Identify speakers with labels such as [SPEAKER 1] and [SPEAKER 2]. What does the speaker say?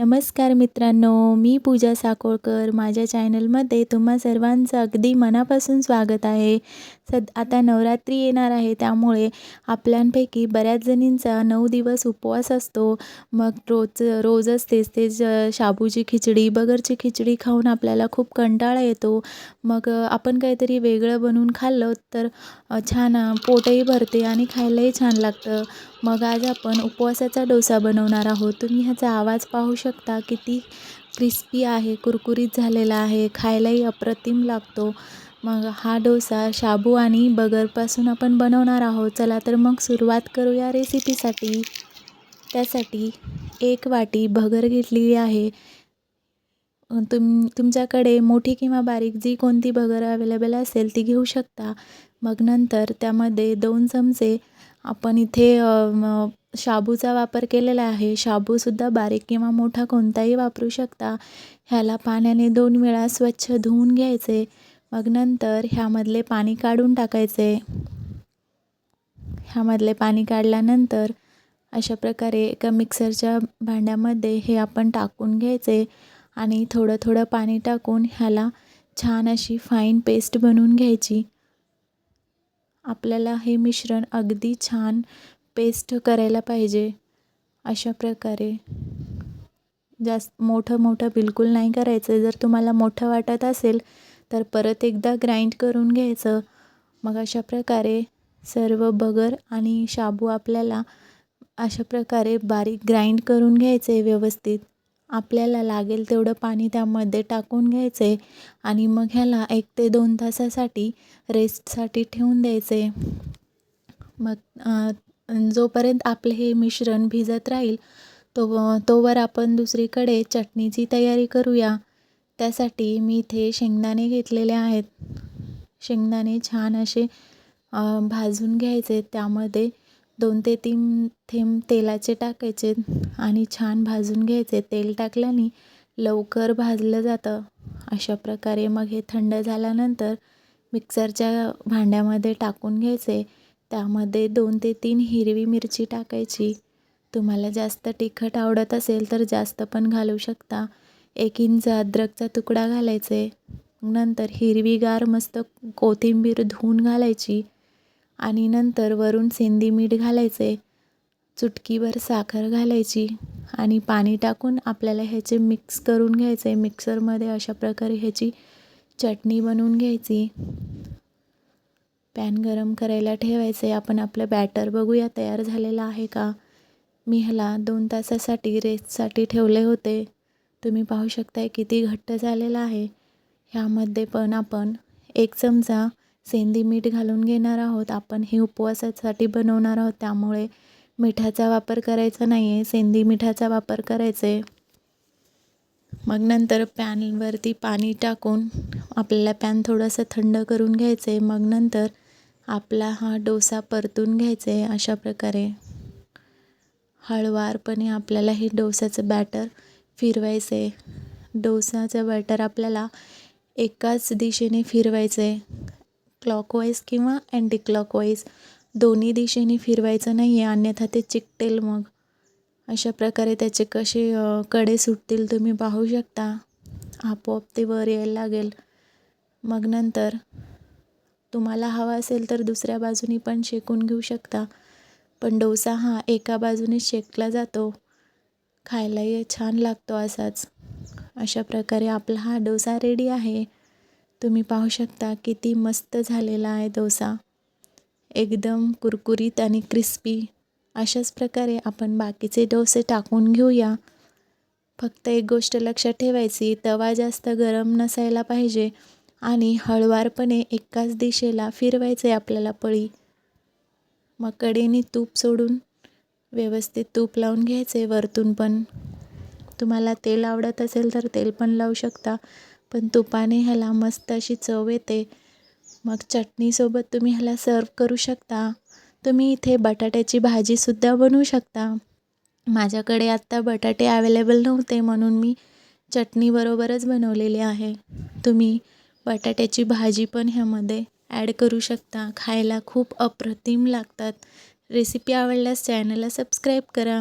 [SPEAKER 1] नमस्कार मित्रांनो मी पूजा साकोळकर. माझ्या चॅनलमध्ये तुम्हा सर्वांचं अगदी मनापासून स्वागत आहे. सद आता नवरात्री येणार आहे त्यामुळे आपल्यांपैकी बऱ्याच जणींचा नऊ दिवस उपवास असतो. मग रोज रोजच तेच तेच शाबूची खिचडी बगरची खिचडी खाऊन आपल्याला खूप कंटाळा येतो. मग आपण काहीतरी वेगळं बनवून खाल्लं तर छान पोटही भरते आणि खायलाही छान लागतं. मग आज आपण उपवासाचा डोसा बनवणार आहोत. तुम्ही ह्याचा आवाज पाहू शकता किती क्रिस्पी आहे कुरकुरीत झालेला आहे खायलाही अप्रतिम लागतो. मग हा डोसा शाबू आणि बगरपासून आपण बनवणार आहोत. चला तर मग सुरुवात करूया रेसिपीसाठी. त्यासाठी एक वाटी भगर घेतलेली आहे. तुम तुमच्याकडे मोठी किंवा बारीक जी कोणती भगर अवेलेबल असेल ती घेऊ शकता. मग नंतर त्यामध्ये दोन चमचे आपण इथे शाबूचा वापर केलेला आहे. शाबूसुद्धा बारीक किंवा मोठा कोणताही वापरू शकता. ह्याला पाण्याने दोन वेळा स्वच्छ धुवून घ्यायचे. मग नंतर ह्यामधले पाणी काढून टाकायचे. ह्यामधले पाणी काढल्यानंतर अशा प्रकारे एका मिक्सरच्या भांड्यामध्ये हे आपण टाकून घ्यायचे आणि थोडं थोडं पाणी टाकून ह्याला छान अशी फाईन पेस्ट बनवून घ्यायची. आपल्याला हे मिश्रण अगदी छान पेस्ट करायला पाहिजे. अशा प्रकारे. जास्त मोठं मोठं बिलकुल नाही करायचं. जर तुम्हाला मोठं वाटत असेल तर परत एकदा ग्राइंड करून घ्यायचं. मग अशा प्रकारे सर्व बगर आणि शाबू आपल्याला अशा प्रकारे बारीक ग्राइंड करून घ्यायचे व्यवस्थित. आपल्याला लागेल तेवढं पाणी त्यामध्ये टाकून घ्यायचे आणि मग ह्याला एक ते दोन तासासाठी रेस्टसाठी ठेवून द्यायचे. मग जोपर्यंत आपले हे मिश्रण भिजत राहील तो तोवर आपण दुसरीकडे चटणीची तयारी करूया. त्यासाठी मी इथे शेंगदाणे घेतलेले आहेत. शेंगदाणे छान असे भाजून घ्यायचे. त्यामध्ये दोन ते तीन थेंब तेलाचे टाकायचे आणि छान भाजून घ्यायचे. तेल टाकल्याने लवकर भाजलं जातं. अशा प्रकारे मग हे थंड झाल्यानंतर मिक्सरच्या भांड्यामध्ये टाकून घ्यायचे. त्यामध्ये दोन ते तीन हिरवी मिरची टाकायची. तुम्हाला जास्त तिखट आवडत असेल तर जास्त पण घालू शकता. एक इंच अद्रकचा तुकडा घालायचे. नंतर हिरवीगार मस्त कोथिंबीर धुवून घालायची. आणि नंतर वरून सेंदी मीठ घालायचे. चुटकीभर साखर घालायची. आणि पाणी टाकून आपल्याला ह्याचे मिक्स करून घ्यायचे. मिक्सरमध्ये अशा प्रकारे ह्याची चटणी बनवून घ्यायची. पॅन गरम करायला ठेवायचे. आपण आपलं बॅटर बघूया तयार झालेलं आहे का? मी ह्याला दोन तासासाठी रेस्टसाठी ठेवले होते. तुम्ही पाहू शकताय किती घट्ट झालेलं आहे. ह्यामध्ये पण आपण एक चमचा सेंदी मीठ घालून घेणार आहोत. आपण हे उपवासासाठी बनवणार आहोत. त्यामुळे मिठाचा वापर करायचा नाही आहे सेंदी मिठाचा वापर करायचा आहे मग नंतर पॅनवरती पाणी टाकून आपल्याला पॅन थोडंसं थंड करून घ्यायचं आहे मग नंतर आपला हा डोसा परतून घ्यायचा आहे अशा प्रकारे. हळवारपणे आपल्याला हे डोसाचं बॅटर फिरवायचं. आहे डोसाचं बॅटर आपल्याला एकाच दिशेने फिरवायचं. आहे क्लॉकवाईज किंवा अँटी क्लॉकवाईज दोन्ही दिशेने फिरवायचं नाही आहे अन्यथा ते चिकटेल मग. अशा प्रकारे त्याचे कसे कडे सुटतील तुम्ही पाहू शकता. आपोआप ते वर यायला लागेल. मग नंतर तुम्हाला हवा असेल तर दुसऱ्या बाजूनी पण शेकून घेऊ शकता. पण डोसा हा एका बाजूने शेकला जातो. खायलाही छान लागतो असाच. अशा प्रकारे आपला हा डोसा रेडी आहे. तुम्ही पाहू शकता किती मस्त झालेला आहे डोसा. एकदम कुरकुरीत आणि क्रिस्पी अशाच प्रकारे आपण बाकीचे डोसे टाकून घेऊया. फक्त एक गोष्ट लक्षात ठेवायची तवा जास्त गरम नसायला पाहिजे आणि हळवारपणे एकाच दिशेला फिरवायचं आहे आपल्याला पळी. मग कडेने तूप सोडून व्यवस्थित तूप लावून घ्यायचे वरतून पण. तुम्हाला तेल आवडत असेल तर तेल पण लावू शकता पण तुपाने ह्याला मस्त अशी चव येते. मग चटणीसोबत तुम्ही ह्याला सर्व करू शकता. तुम्ही इथे बटाट्याची भाजीसुद्धा बनवू शकता. माझ्याकडे आत्ता बटाटे अवेलेबल नव्हते म्हणून मी चटणीबरोबरच बनवलेली आहे. तुम्ही बटाट्याची भाजी पण ह्यामध्ये ॲड करू शकता. खायला खूप अप्रतिम लागतात. रेसिपी आवडल्यास चॅनलला सबस्क्राईब करा.